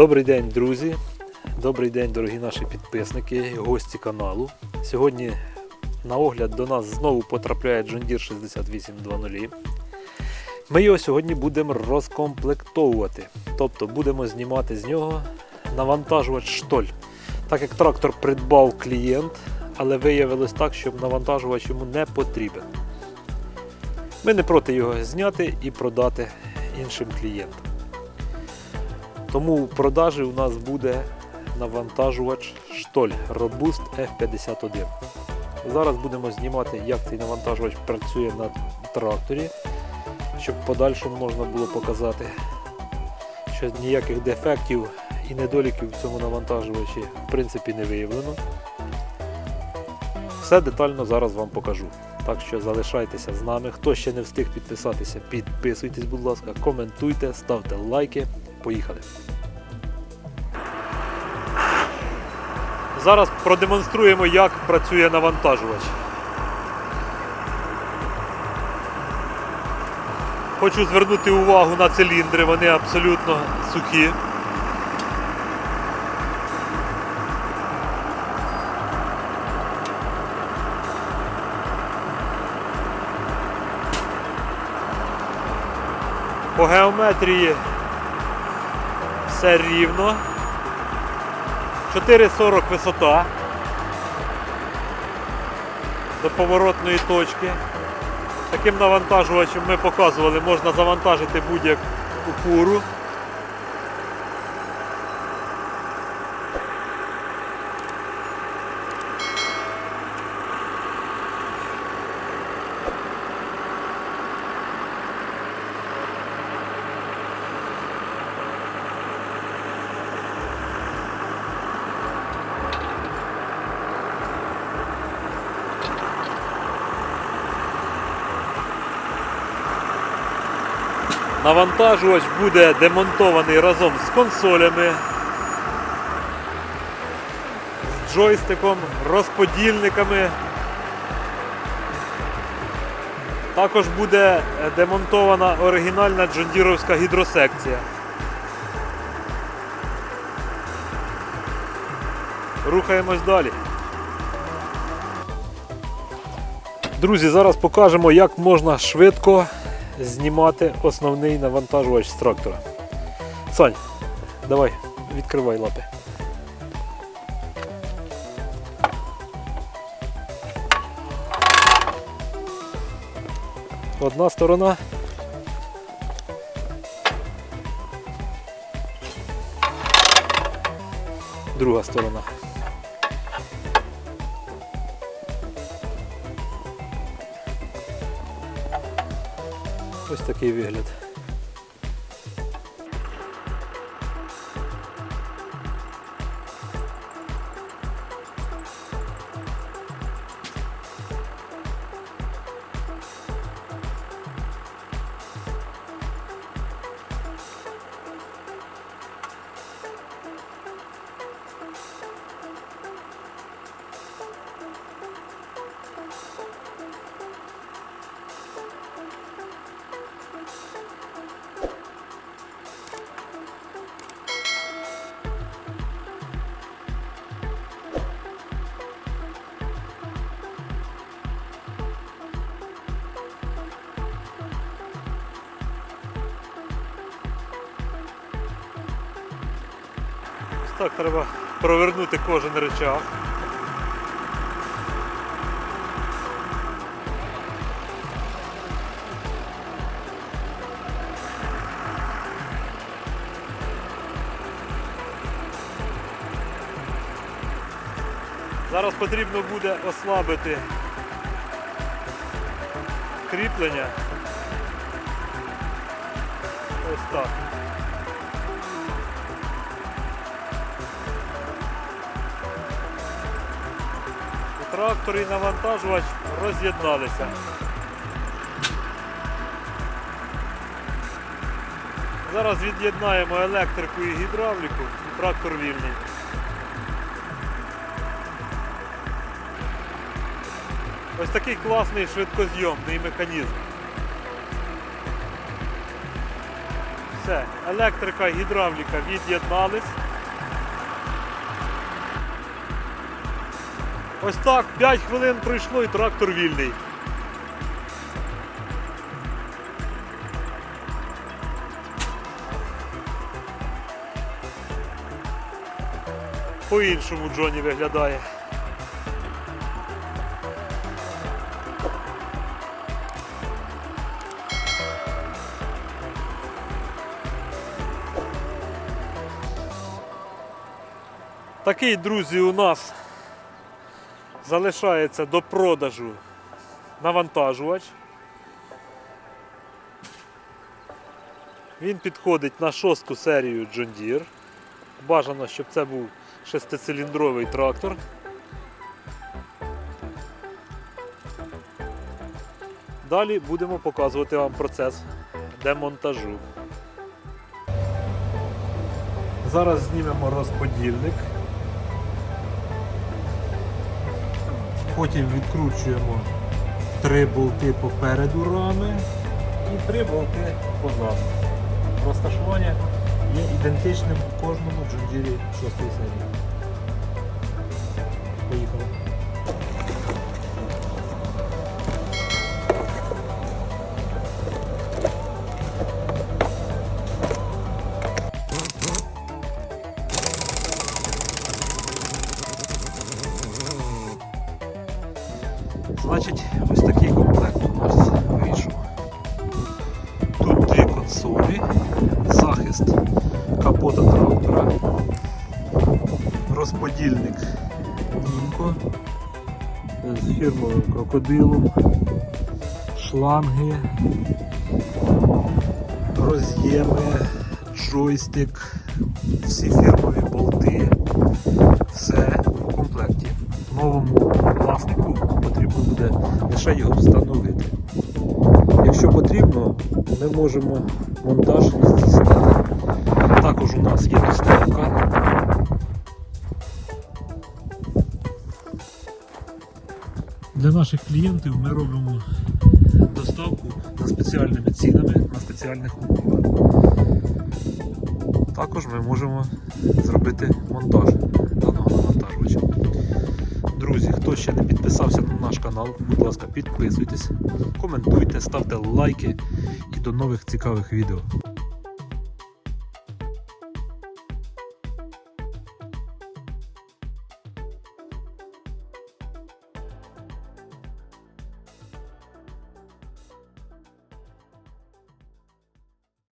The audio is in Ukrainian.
Добрий день, друзі. Добрий день, дорогі наші підписники і гості каналу. Сьогодні на огляд до нас знову потрапляє John Deere 6820. Ми його сьогодні будемо розкомплектовувати. Тобто будемо знімати з нього навантажувач штоль. Так як трактор придбав клієнт, але виявилось так, що навантажувач йому не потрібен. Ми не проти його зняти і продати іншим клієнтам. Тому в продажі у нас буде навантажувач штоль Robust F51. Зараз будемо знімати, як цей навантажувач працює на тракторі, щоб подальшому можна було показати, що ніяких дефектів і недоліків в цьому навантажувачі в принципі не виявлено. Все детально зараз вам покажу. Так що залишайтеся з нами. Хто ще не встиг підписатися, підписуйтесь, будь ласка, коментуйте, ставте лайки. Поїхали. Зараз продемонструємо, як працює навантажувач. Хочу звернути увагу на циліндри, вони абсолютно сухі. По геометрії все рівно. 4,40 висота до поворотної точки. Таким навантажувачем ми показували, можна завантажити будь-яку фуру. Навантажувач буде демонтований разом з консолями, з джойстиком, розподільниками. Також буде е, демонтована оригінальна джондіровська гідросекція. Рухаємось далі. Друзі, зараз покажемо, як можна швидко знімати основний навантажувач з трактора. Сань, давай, відкривай лапи. Одна сторона. Друга сторона. Ось такий вигляд. Так треба провернути кожен речах. Зараз потрібно буде ослабити кріплення. Ось так. Трактор і навантажувач роз'єдналися. Зараз від'єднаємо електрику і гідравліку, і трактор вільний. Ось такий класний швидкозйомний механізм. Все, електрика, і гідравліка від'єднались. Ось так, 5 хвилин пройшло і трактор вільний. По-іншому Джоні виглядає. Такий, друзі, у нас залишається до продажу навантажувач. Він підходить на шосту серію John Deere. Бажано, щоб це був шестициліндровий трактор. Далі будемо показувати вам процес демонтажу. Зараз знімемо розподільник. Потім відкручуємо три болти попереду рами і три болти позаду. Розташування є ідентичним у кожному джундірі 6 серії. Поїхали. Консолі, захист капота трактора, розподільник Німко з фірмовим крокодилом, шланги, роз'єми, джойстик, всі фірмові болти, все в комплекті. Новому власнику потрібно буде лише його встановити. Якщо потрібно, ми можемо монтаж здійснити. Також у нас є доставка. Для наших клієнтів ми робимо доставку за спеціальними цінами на спеціальних умовах. Також ми можемо зробити монтаж даного навантажувача. Друзі, хто ще не підписався на наш канал, будь ласка, підписуйтесь, коментуйте, ставте лайки і до нових цікавих відео.